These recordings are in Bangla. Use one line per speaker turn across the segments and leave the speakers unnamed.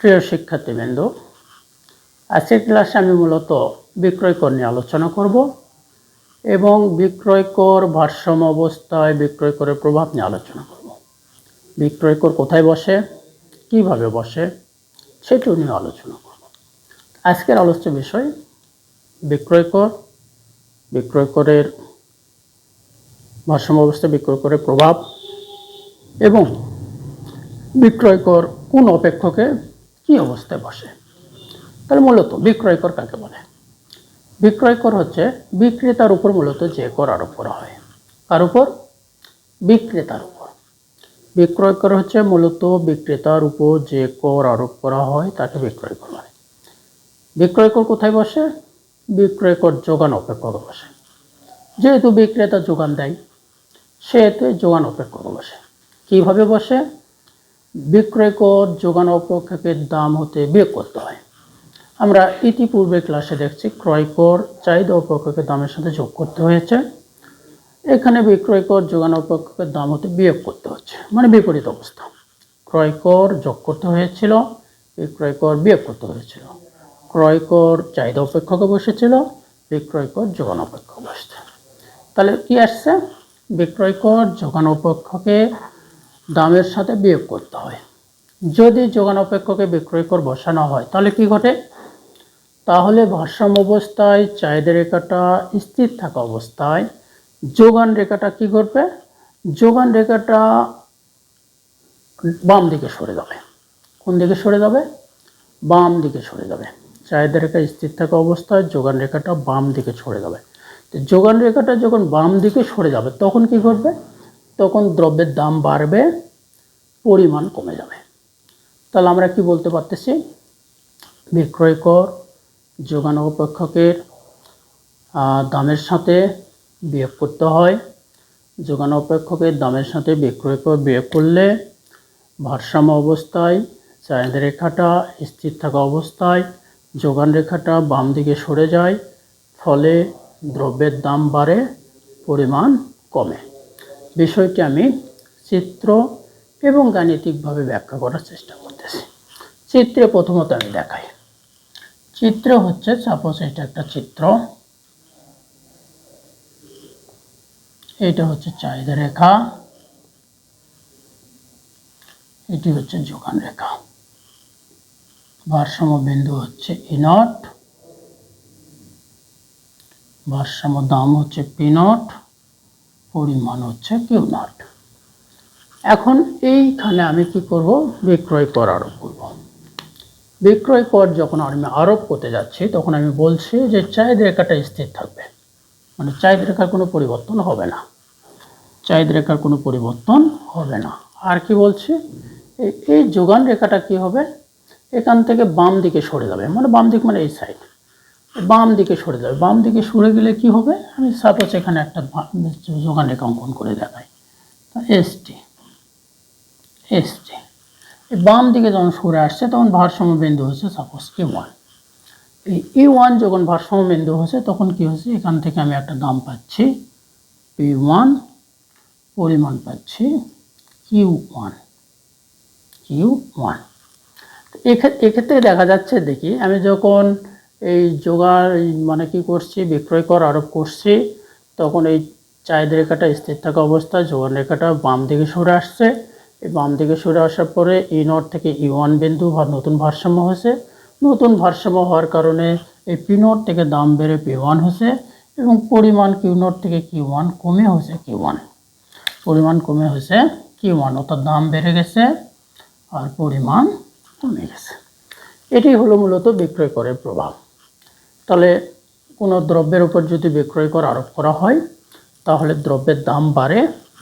প্রিয় শিক্ষার্থীবৃন্দ, আজকের ক্লাসে আমি মূলত বিক্রয় কর নিয়ে আলোচনা করব এবং বিক্রয় কর ভারসাম্য অবস্থায় বিক্রয় করের প্রভাব নিয়ে আলোচনা করব। বিক্রয় কর কোথায় বসে? কীভাবে বসে? সেটিও নিয়ে আলোচনা করব। আজকের আলোচ্য বিষয়, বিক্রয় কর, বিক্রয় করের ভারসাম্য অবস্থায় বিক্রয় করের প্রভাব এবং বিক্রয় কর কোন অপেক্ষকে কি অবস্থায় বসে? তাহলে মূলত বিক্রয় কর কাকে বলে? বিক্রয় কর হচ্ছে বিক্রেতার উপর মূলত যে কর আরোপ করা হয়। কার উপর? বিক্রেতার উপর। বিক্রয় কর হচ্ছে মূলত বিক্রেতার উপর যে কর আরোপ করা হয়, তাকে বিক্রয় কর বলে। বিক্রয় কর কোথায় বসে? বিক্রয় কর যোগান অপেক্ষকে বসে। যেহেতু বিক্রেতা যোগান দেয় সেহেতু যোগান অপেক্ষকে বসে। কীভাবে বসে? বিক্রয় কর, যোগান অপেক্ষকের দাম হতে বিয়োগ করতে হয়। আমরা ইতিপূর্বে ক্লাসে দেখছি, ক্রয় কর, চাহিদা অপেক্ষকের দামের সাথে যোগ করতে হয়েছে। এখানে বিক্রয় কর, যোগান অপেক্ষকের দাম হতে বিয়োগ করতে হচ্ছে মানে বিপরীত অবস্থা। ক্রয় কর যোগ করতে হয়েছিল, বিক্রয় কর বিয়োগ করতে হয়েছিল। ক্রয় কর, চাহিদা অপেক্ষকে বসেছিল, বিক্রয় কর, যোগান অপেক্ষক বসছে। তাহলে কি আসছে? বিক্রয় কর, যোগান অপেক্ষকে দামের সাথে বিয়োগ করতে হয়। যদি যোগান অপেক্ষকে বিক্রয় কর বসানো হয়, তাহলে কি ঘটে? তাহলে ভারসাম্য অবস্থায় চাহিদা রেখাটা স্থির থাকা অবস্থায় যোগান রেখাটা কি করবে যোগান রেখাটা বাম দিকে সরে যাবে। কোন দিকে সরে যাবে? বাম দিকে সরে যাবে। চাহিদা রেখা স্থির থাকা অবস্থায় যোগান রেখাটা বাম দিকে সরে যাবে। তো যোগান রেখাটা যখন বাম দিকে সরে যাবে, তখন কি করবে তখন দ্রব্যের দাম বাড়বে, পরিমাণ কমে যাবে। তাহলে আমরা কি বলতে পারতেছি? বিক্রয় কর, যোগান অপেক্ষকের দামের সাথে বিয়োগ করতে হয়। যোগান অপেক্ষকের দামের সাথে বিক্রয় কর বিয়োগ করলে ভারসাম্য অবস্থায়, চাহিদা রেখাটা স্থির থাকা অবস্থায়, যোগান রেখাটা বাম দিকে সরে যায়, ফলে দ্রব্যের দাম বাড়ে, পরিমাণ কমে। বিষয়টি আমি চিত্র এবং গাণিতিকভাবে ব্যাখ্যা করার চেষ্টা করতেছি। চিত্রে প্রথমত আমি দেখাই। চিত্র হচ্ছে সাপোজ এটা একটা চিত্র। এটা হচ্ছে চাহিদা রেখা। এটি হচ্ছে যোগান রেখা। ভারসাম্য বিন্দু হচ্ছে ইনট ভারসাম্য দাম হচ্ছে পিনট পরিমাণ হচ্ছে কিউ নট। এখন এইখানে আমি কি করব? বিক্রয় কর আরোপ করব। বিক্রয় কর যখন আমি আরোপ করতে যাচ্ছি, তখন আমি বলছি যে চাহিদা রেখাটা স্থির থাকবে। মানে চাহিদা রেখার কোনো পরিবর্তন হবে না। চাহিদা রেখার কোনো পরিবর্তন হবে না। আর কি বলছি? এই যোগান রেখাটা কি হবে? এখান থেকে বাম দিকে সরে যাবে। মানে বাম দিক মানে এই সাইড বাম দিকে সরে যাবে। বাম দিকে সরে গেলে কি হবে? আমি সাপোজ এখানে একটা যোগান রেখা অঙ্কন করে দেখাই। এস টি এস টি এই বাম দিকে যখন সরে আসছে, তখন ভারসাম্য বিন্দু হচ্ছে সাপোজ ই ওয়ান এই ই ওয়ান যখন ভারসাম্য বিন্দু হচ্ছে, তখন কি হচ্ছে? এখান থেকে আমি একটা দাম পাচ্ছি পি ওয়ান পরিমাণ পাচ্ছি কিউ ওয়ান কিউ ওয়ান এক্ষেত্রে দেখা যাচ্ছে, দেখি, আমি যখন এই জোগাড় মানে কি করছি, বিক্রয় কর আরোপ করছি, তখন এই চাহিদা রেখাটা স্থির থাকা অবস্থায় যোগান রেখাটা বাম দিকে সরে আসছে। এই বাম দিকে সরে আসার পরে ই নট থেকে ই ওয়ান বিন্দু বা নতুন ভারসাম্য হয়েছে। নতুন ভারসাম্য হওয়ার কারণে এই পি নট থেকে দাম বেড়ে পি ওয়ান হয়েছে এবং পরিমাণ কিউ নট থেকে কিউ ওয়ান কমে হয়েছে কিউ ওয়ান। পরিমাণ কমে হয়েছে কিউ ওয়ান, অর্থাৎ দাম বেড়ে গেছে আর পরিমাণ কমে গেছে। এটি হলো মূলত বিক্রয় করের প্রভাব। তাহলে কোনো দ্রব্যের উপর যদি বিক্রয় কর আরোপ করা হয়, তাহলে দ্রব্যের দাম বাড়ে,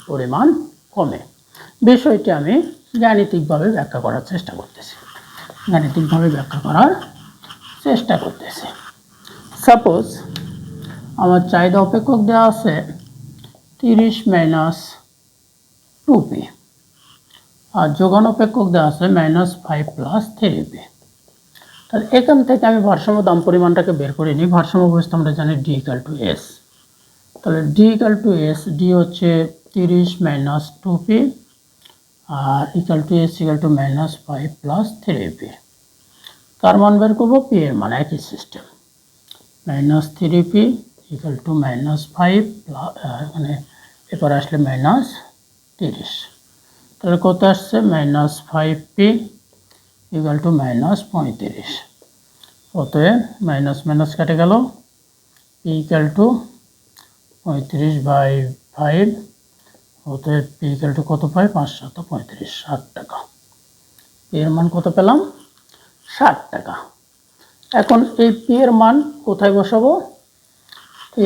পরিমাণ কমে। বিষয়টি আমি গাণিতিকভাবে ব্যাখ্যা করার চেষ্টা করতেছি। গাণিতিকভাবে ব্যাখ্যা করার চেষ্টা করতেছি। সাপোজ আমার চাহিদা অপেক্ষক দেওয়া আছে তিরিশ মাইনাস টু পি আর যোগান অপেক্ষক দেওয়া আছে minus five plus three P তাহলে এখান থেকে আমি ভারসাম্য দাম পরিমাণটাকে বের করে নিই। ভারসাম্য অবস্থা আমরা জানি ডি ইকাল টু এস তাহলে D equal to S D হচ্ছে তিরিশ minus two P R equal to S equal to minus five plus three P কার মান বের করব পি এর মান একই system minus three P equal to minus five plus মানে এবার আসলে মাইনাস তিরিশ। তাহলে কত আসছে? Minus five P equal to minus পঁয়ত্রিশ। অতএব মাইনাস মাইনাস কেটে গেল। পি ইকাল টু পঁয়ত্রিশ বাই ফাইভ। অতএব পি ইকাল টু কত পাই? পাঁচশত পঁয়ত্রিশ, ষাট টাকা। এর মান কত পেলাম? ষাট টাকা। এখন এই পি এর মান কোথায় বসাবো?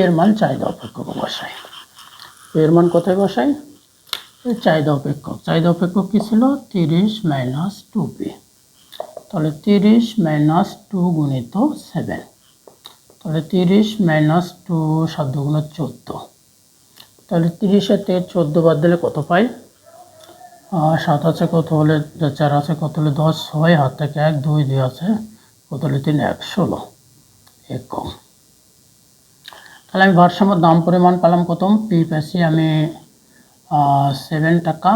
এর মান চাহিদা অপেক্ষক বসাই। এর মান কোথায় বসাই? চাহিদা অপেক্ষক। চাহিদা অপেক্ষক কী ছিল? তিরিশ মাইনাস টু পি তাহলে তিরিশ মাইনাস টু গুণিত সেভেন তাহলে তিরিশ মাইনাস টু সাত দুগুণ চোদ্দ। তাহলে তিরিশের থেকে চোদ্দ বাদ দিলে কত পাই? সাত আছে কত হলে চার আছে কত হলে দশ ছয় হাত থেকে এক, দুই দুই আছে কত হলে তিন? এক, ষোলো। একক। তাহলে আমি ভারসাম্য দাম পরিমাণ পেলাম কত? পি পেছি আমি সেভেন টাকা।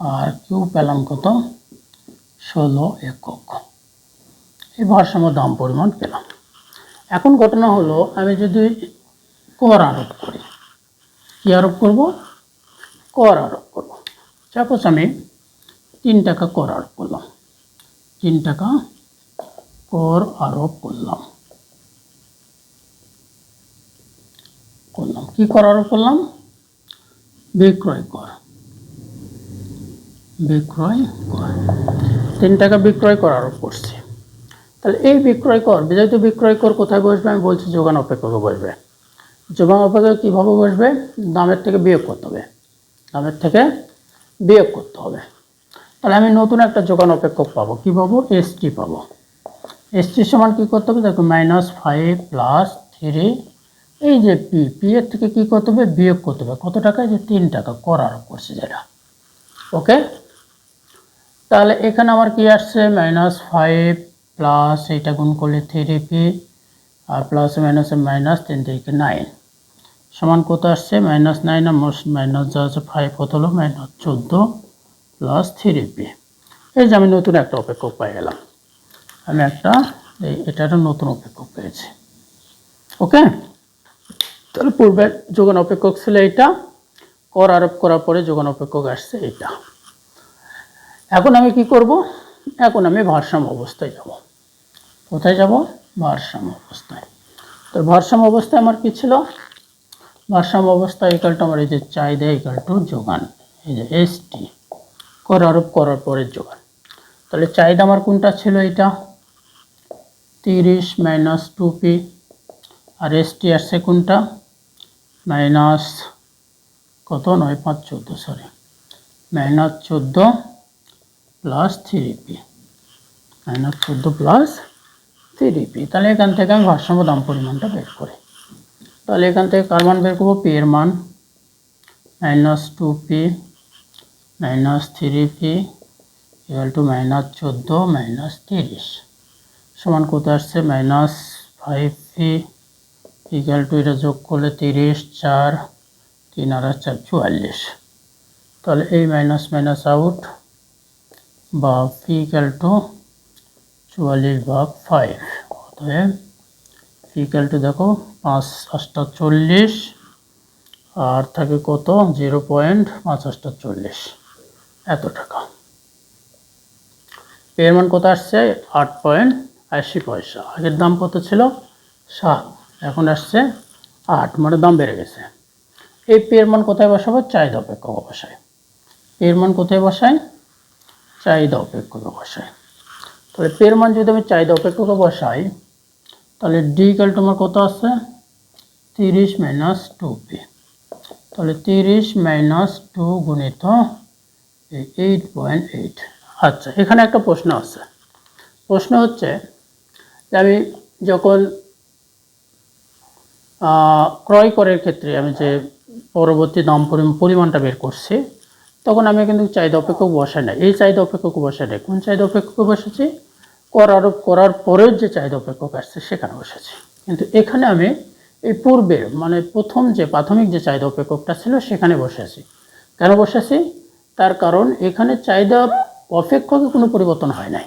আর কিউ পেলাম কত? ষোলো একক। এই ভারসাম্য দাম পরিমাণ পেলাম। এখন ঘটনা হলো, আমি যদি কর আরোপ করি, কী আরোপ করব? কর আরোপ করব। সাপোজ আমি তিন টাকা কর আরোপ করলাম। তিন টাকা কর আরোপ করলাম। করলাম। কি কর আরোপ করলাম? বিক্রয় কর। বিক্রয় কর। তিন টাকা বিক্রয় কর আরোপ করছি। তাহলে এই বিক্রয় কর যেহেতু বিক্রয় কর কোথায় বসবে? আমি বলছি যোগান অপেক্ষকে বসবে। যোগান অপেক্ষক কীভাবে বসবে? দামের থেকে বিয়োগ করতে হবে। দামের থেকে বিয়োগ করতে হবে। তাহলে আমি নতুন একটা যোগান অপেক্ষক পাবো। কী পাবো? এসটি পাবো। এসটির সমান কী করতে হবে? দেখো মাইনাস ফাইভ প্লাস থ্রি এই যে পি পি এর থেকে কী করতে হবে? বিয়োগ করতে হবে। কত টাকা? যে তিন টাকা। কর আরোপ করছে যেটা। ওকে তাহলে এখানে আমার কি আসছে? মাইনাস ফাইভ প্লাস এইটা গুণ করলে থ্রি পি আর প্লাস মাইনাসে মাইনাস তিন থেকে নাইন সমান কত আসছে? মাইনাস নাইন আর মাইনাস যা আছে ফাইভ কত হলো? মাইনাস চোদ্দ প্লাস থ্রি পি এই যে আমি নতুন একটা অপেক্ষক পেয়ে গেলাম। আমি একটা, এই এটা একটা নতুন অপেক্ষক পেয়েছি। ওকে? তাহলে পূর্বে যোগান অপেক্ষক ছিল এইটা, কর আরোপ করার পরে যোগান অপেক্ষক আসছে এইটা। এখন আমি কি করব? এখন আমি ভারসাম্য অবস্থায় যাব। কোথায় যাব? ভারসাম্য অবস্থায়। তো ভারসাম্য অবস্থায় আমার কী ছিল? ভারসাম্য অবস্থা ইকালটা আমার এই যে চাহিদা ইকাল টু যোগান। এই যে এস টি কর আরোপ করার পরের যোগান। তাহলে চাহিদা আমার কোনটা ছিল এটা তিরিশ মাইনাস টু পি আর এস টি আসছে কোনটা? মাইনাস কত? নয়, পাঁচ, চোদ্দ সরি মাইনাস চোদ্দ প্লাস থ্রি পি মাইনাস চোদ্দ প্লাস থ্রি পি তাহলে এখান থেকে আমি ভারসাম্য দাম পরিমাণটা বের করি। তাহলে এখান থেকে কার মান বের করব? পি এর মান। Minus two P minus three P equal to minus চোদ্দ মাইনাস তিরিশ সমান কত আসছে? Minus five P equal to এটা যোগ করলে তিরিশ, চার, তিন আর চার, চুয়াল্লিশ। তাহলে এই মাইনাস মাইনাস আউট বা পি ইকুয়াল টু চুয়াল্লিশ ভাগ ফাইভ অতএব পি ইকুয়াল টু দেখো, পাঁচ আটটা চল্লিশ। আর থাকে কত? জিরো পয়েন্ট পাঁচ আটটা চল্লিশ। এত টাকা। এর মান কত আসছে? আট পয়েন্ট আশি পয়সা। আগের দাম কত ছিল? সাত। এখন আসছে আট। মানে দাম বেড়ে গেছে। এই পেয়ের মান কোথায় বসাবো? চাহিদা অপেক্ষক বসায় পেয়ের মান কোথায় বসায় চাহিদা অপেক্ষক বসায়। তাহলে পেয়ের মান যদি আমি চাহিদা অপেক্ষক বসাই, তাহলে ডি ইকাল তোমার কত আছে? তিরিশ মাইনাস টু পি তাহলে তিরিশ মাইনাস টু গুণিত এইট পয়েন্ট এইট আচ্ছা এখানে একটা প্রশ্ন আছে। প্রশ্ন হচ্ছে যে আমি যখন ক্রয় করার ক্ষেত্রে আমি যে পরবর্তী দাম পরিমাণটা বের করছি তখন আমি কিন্তু চাহিদা অপেক্ষক বসাই না এই চাহিদা অপেক্ষক বসাই নাই। কোন চাহিদা অপেক্ষক বসেছি কর আরোপ করার পরেও যে চাহিদা অপেক্ষক আসছে, সেখানে বসেছি কিন্তু এখানে আমি এই পূর্বের মানে প্রথম যে প্রাথমিক যে চাহিদা অপেক্ষকটা ছিল, সেখানে বসেছি কেন বসেছি তার কারণ এখানে চাহিদা অপেক্ষকে কোনো পরিবর্তন হয় নাই।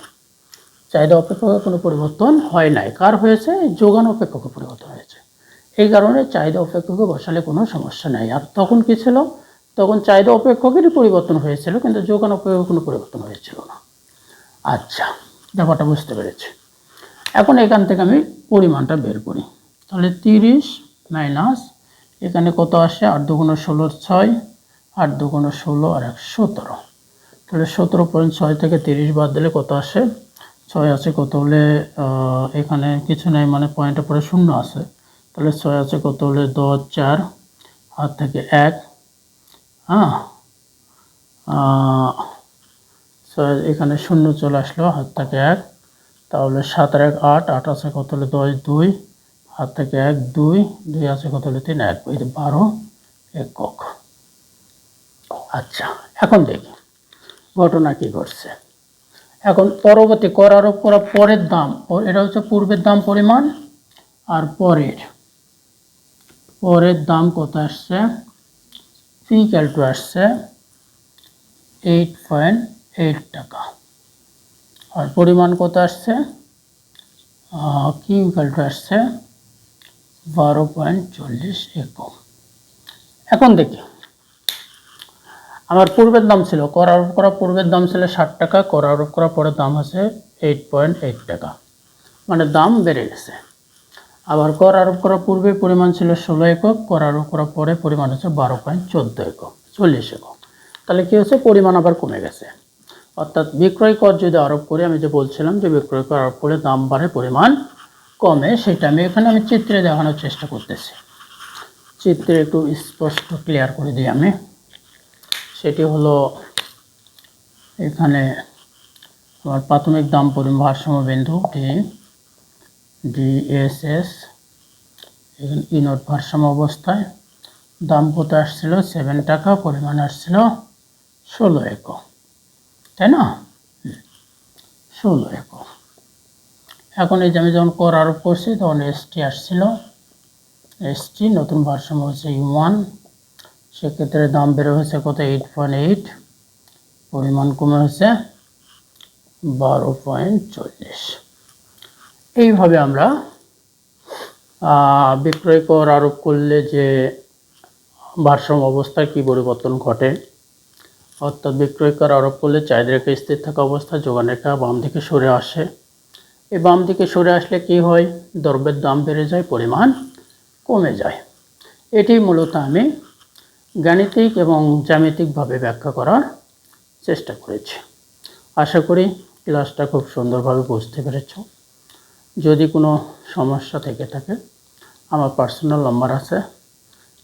চাহিদা অপেক্ষকের কোনো পরিবর্তন হয় নাই। কার হয়েছে? যোগান অপেক্ষকের পরিবর্তন হয়েছে। এই কারণে চাহিদা অপেক্ষকে বসালে কোনো সমস্যা নাই। আর তখন কি ছিল? তখন চাহিদা অপেক্ষকেরই পরিবর্তন হয়েছিল, কিন্তু যোগান অপেক্ষকের কোনো পরিবর্তন হয়েছিল না। আচ্ছা ব্যাপারটা বুঝতে পেরেছি। এখন এখান থেকে আমি পরিমাণটা বের করি। তাহলে তিরিশ মাইনাস এখানে কত আসে? আট দুগুণ ষোলোর ছয়, আট দুগুণ ষোলো আর এক সতেরো। তাহলে সতেরো পয়েন্ট ছয় থেকে তিরিশ বাদ দিলে কত আসে? ছয় আছে কত হলে এখানে কিছু নেই মানে পয়েন্টের পরে শূন্য আছে। তাহলে ছয় আছে কত হলে দশ, চার হাত থেকে এক হ্যাঁ? ছয় এখানে শূন্য চলে আসলো, হাত থেকে এক, তাহলে সাত এক আট আট আছে কত হলে দশ, দুই, হাত থেকে এক, দুই দুই আছে কত হলে তিন, এক, এই বারো, একক। আচ্ছা এখন দেখি, ঘটনা কি ঘটছে। এখন পরবর্তী কর আরোপ পরের দাম, এটা হচ্ছে পূর্বের দাম পরিমাণ, আর পরের পরের দাম কত আসছে? পি ক্যালটু আসছে এইট পয়েন্ট এইট টাকা। আর পরিমাণ কত আসছে? কিউ ক্যালটু আসছে বারো পয়েন্ট চল্লিশ একক। এখন দেখি। আমার পূর্বের দাম ছিল কর আরোপ করা পূর্বের দাম ছিল ষাট টাকা কর আরোপ করা পরের দাম আছে এইট পয়েন্ট এইট টাকা। মানে দাম বেড়ে গেছে। আবার কর আরোপ করা পূর্বে পরিমাণ ছিল ষোলো একক, কর আরোপ করা পরে পরিমাণ হচ্ছে বারো পয়েন্ট চোদ্দ একক, চল্লিশ একক। তাহলে কী হচ্ছে পরিমাণ আবার কমে গেছে। অর্থাৎ বিক্রয় কর যদি আরোপ করি, আমি যে বলছিলাম যে বিক্রয় কর আরোপ করে দাম বাড়ে, পরিমাণ কমে, সেটা আমি এখানে আমি চিত্রে দেখানোর চেষ্টা করতেছি। চিত্রে একটু স্পষ্ট ক্লিয়ার করে দিই আমি। সেটি হলো এখানে আমার প্রাথমিক দাম পরিমাণ ভারসাম্য বিন্দু ডিএসএস এখানে ইনোট ভারসাম্য অবস্থায় দাম কত আসছিল সেভেন টাকা, পরিমাণ আসছিল ষোলো একক, তাই না? ষোলো একক। এখন এই যে আমি যখন কর আরোপ করছি, তখন এসটি আসছিল। এসটি নতুন ভারসাম্য হচ্ছে ইউ ওয়ান সেক্ষেত্রে দাম বেড়ে হয়েছে কত? এইট পয়েন্ট এইট পরিমাণ কমে হয়েছে বারো পয়েন্ট চল্লিশ। এইভাবে আমরা বিক্রয় কর আরোপ করলে যে ভারসাম্য অবস্থায় কী পরিবর্তন ঘটে, অর্থাৎ বিক্রয় কর আরোপ করলে চাহিদা রেখা স্থির থাকা অবস্থা যোগান রেখা বাম দিকে সরে আসে। এই বাম দিকে সরে আসলে কি হয়? দ্রব্যের দাম বেড়ে যায়, পরিমাণ কমে যায়। এটি মূলত আমি গাণিতিক এবং জ্যামিতিকভাবে ব্যাখ্যা করার চেষ্টা করেছি। আশা করি ক্লাসটা খুব সুন্দরভাবে বুঝতে পেরেছ। যদি কোনো সমস্যা থেকে থাকে, আমার পার্সোনাল নম্বর আছে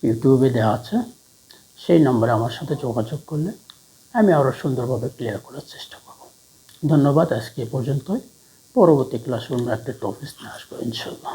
ইউটিউবে দেওয়া আছে, সেই নম্বরে আমার সাথে যোগাযোগ করলে আমি আরও সুন্দরভাবে ক্লিয়ার করার চেষ্টা করব। ধন্যবাদ, আজকে এ পর্যন্তই। পরবর্তী ক্লাসে অন্য একটা টপিক নিয়ে আসব ইনশাল্লাহ